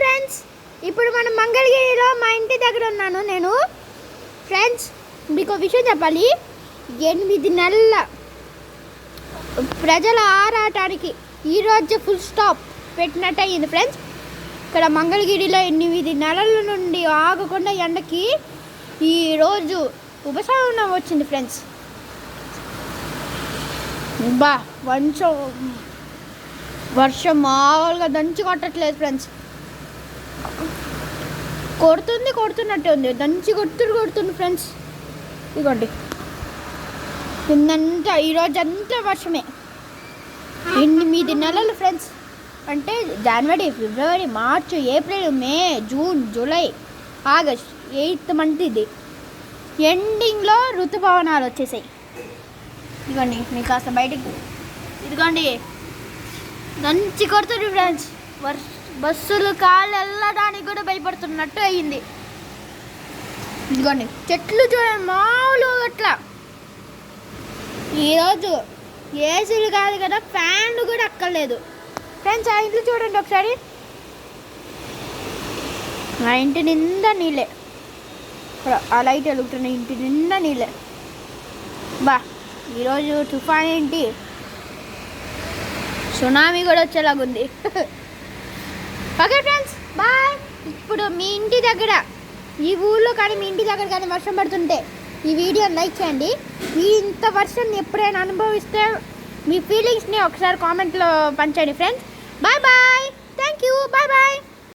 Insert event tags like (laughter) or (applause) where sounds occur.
Friends ఇప్పుడు మనం మంగళగిరిలో మా ఇంటి దగ్గర ఉన్నాను నేను. ఫ్రెండ్స్ మీకు విషయం చెప్పాలి. ఎనిమిది నెలల ప్రజల ఆరాటానికి ఈరోజు ఫుల్ స్టాప్ పెట్టినట్టు అయ్యింది ఫ్రెండ్స్. ఇక్కడ మంగళగిరిలో ఎనిమిది నెలల నుండి ఆగకుండా ఎండకి ఈరోజు ఉపశమనం వచ్చింది ఫ్రెండ్స్. బా వర్షం వర్షం మామూలుగా దంచి కొట్టట్లేదు ఫ్రెండ్స్. కొడుతుంది కొడుతున్నట్టే ఉంది. దంచి కొడుతుడు కొడుతుంది ఫ్రెండ్స్ ఇదిగోండి నిన్నంతా ఈరోజు అంతా వర్షమే. ఎనిమిది నెలలు ఫ్రెండ్స్ అంటే జనవరి ఫిబ్రవరి March April May June July August eighth month ఇది. ఎండింగ్లో ఋతుపవనాలు వచ్చేసాయి. ఇదిగోండి మీకు కాస్త బయటికి ఇదిగోండి. దంచి కొడుతుంది ఫ్రెండ్స్ వర్ష బస్సులు కాళ్ళు వెళ్ళడానికి కూడా భయపడుతున్నట్టు అయ్యింది. ఇదిగోండి చెట్లు చూడండి మామూలు అట్లా ఈరోజు ఏసీలు కాదు కదా ఫ్యాన్లు కూడా అక్కర్లేదు. ఫ్రెండ్స్ ఆ ఇంట్లో చూడండి ఒకసారి. ఆ ఇంటి నిండా నీళ్ళే. ఇక్కడ ఆ లైట్ వెలుగుతున్న ఇంటి నిండా నీళ్ళే. బా ఈరోజు తుఫాన్ ఏంటి? సునామీ కూడా వచ్చేలాగుంది. (laughs) ఓకే ఫ్రెండ్స్ బాయ్ ఇప్పుడు మీ ఇంటి దగ్గర ఈ ఊళ్ళో కానీ మీ ఇంటి దగ్గర కానీ వర్షం పడుతుంటే ఈ వీడియో లైక్ చేయండి. ఈ ఇంత వర్షం ఎప్పుడైనా అనుభవిస్తే మీ ఫీలింగ్స్ని ఒకసారి కామెంట్లో పంచండి friends bye bye thank you bye bye